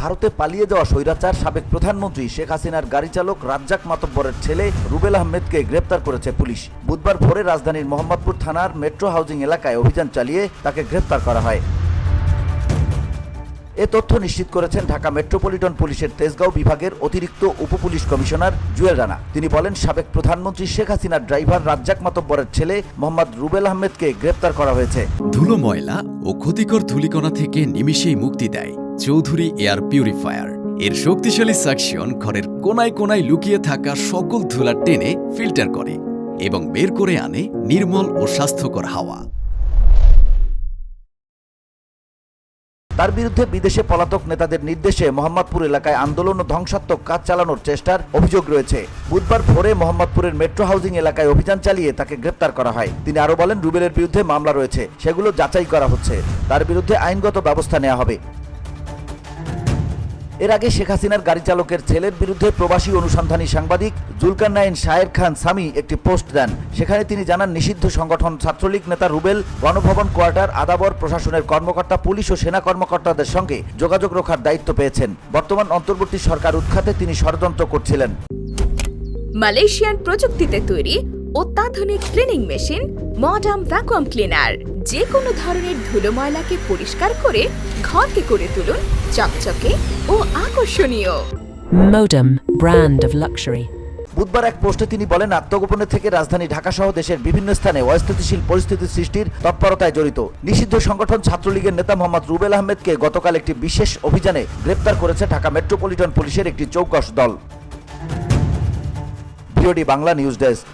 ভারতে পালিয়ে যাওয়া স্বৈরাচার সাবেক প্রধানমন্ত্রী শেখ হাসিনার গাড়ি চালক রাজ্জাক মাতব্বরের ছেলে রুবেল আহমেদকে গ্রেপ্তার করেছে পুলিশ। বুধবার ভোরে রাজধানীর মোহাম্মদপুর থানার মেট্রো হাউজিং এলাকায় অভিযান চালিয়ে তাকে গ্রেপ্তার করা হয়। এ তথ্য নিশ্চিত করেছেন ঢাকা মেট্রোপলিটন পুলিশের তেজগাঁও বিভাগের অতিরিক্ত উপপুলিশ কমিশনার জুয়েল রানা। তিনি বলেন, সাবেক প্রধানমন্ত্রী শেখ হাসিনার ড্রাইভার রাজ্জাক মাতব্বরের ছেলে মোহাম্মদ রুবেল আহমেদকে গ্রেপ্তার করা হয়েছে। ধুলো ময়লা ও ক্ষতিকর ধুলিকণা থেকে নিমিষেই মুক্তি দেয় চৌধুরী এয়ার পিউরিফায়ার। এর শক্তিশালী সাকশন ঘরের কোনায় কোনায় লুকিয়ে থাকা সকল ধুলা টেনে ফিল্টার করে এবং বের করে আনে নির্মল ও স্বাস্থ্যকর হাওয়া। তার বিরুদ্ধে বিদেশে পলাতক নেতাদের নির্দেশে মোহাম্মদপুর এলাকায় আন্দোলন ও ধ্বংসাত্মক কাজ চালানোর চেষ্টার অভিযোগ রয়েছে। বুধবার ভোরে মোহাম্মদপুরের মেট্রো হাউজিং এলাকায় অভিযান চালিয়ে তাকে গ্রেপ্তার করা হয়। তিনি আরও বলেন, রুবেলের বিরুদ্ধে মামলা রয়েছে, সেগুলো যাচাই করা হচ্ছে। তার বিরুদ্ধে আইনগত ব্যবস্থা নেওয়া হবে। এর আগে শেখ হাসিনার গাড়ি চালকের ছেলের বিরুদ্ধে প্রবাসী অনুসন্ধানী সাংবাদিক জুলকার নাইন শায়ের খান সামি একটি পোস্ট দেন। সেখানে তিনি জানান, নিষিদ্ধ সংগঠন ছাত্রলীগ নেতা রুবেল, গণভবন কোয়ার্টার, আদাবর প্রশাসনের কর্মকর্তা, পুলিশ ও সেনা কর্মকর্তাদের সঙ্গে যোগাযোগ রক্ষার দায়িত্ব পেয়েছেন। বর্তমান অন্তর্বর্তী সরকার উৎখাতে তিনি ষড়যন্ত্র করছিলেন। মালয়েশিয়ান প্রযুক্তিতে তৈরি অত্যাধুনিক cleaning machine modern vacuum cleaner যে কোনো ধরনের ধুলো ময়লাকে পরিষ্কার করে ঘরকে করে তুলুন চকচকে ও আকর্ষণীয়। Modem, brand of luxury. বুধবার এক পোস্টে তিনি বলেন আত্মগোপনে থেকে রাজধানী ঢাকা সহ দেশের বিভিন্ন স্থানে অস্থিতিশীল পরিস্থিতি সৃষ্টির তৎপরতায় জড়িত। নিষিদ্ধ সংগঠন ছাত্রলীগের নেতা মোহাম্মদ রুবেল আহমেদকে গতকাল একটি বিশেষ অভিযানে গ্রেপ্তার করেছে ঢাকা মেট্রোপলিটন পুলিশের একটি চৌকস দল। Bangla news desk.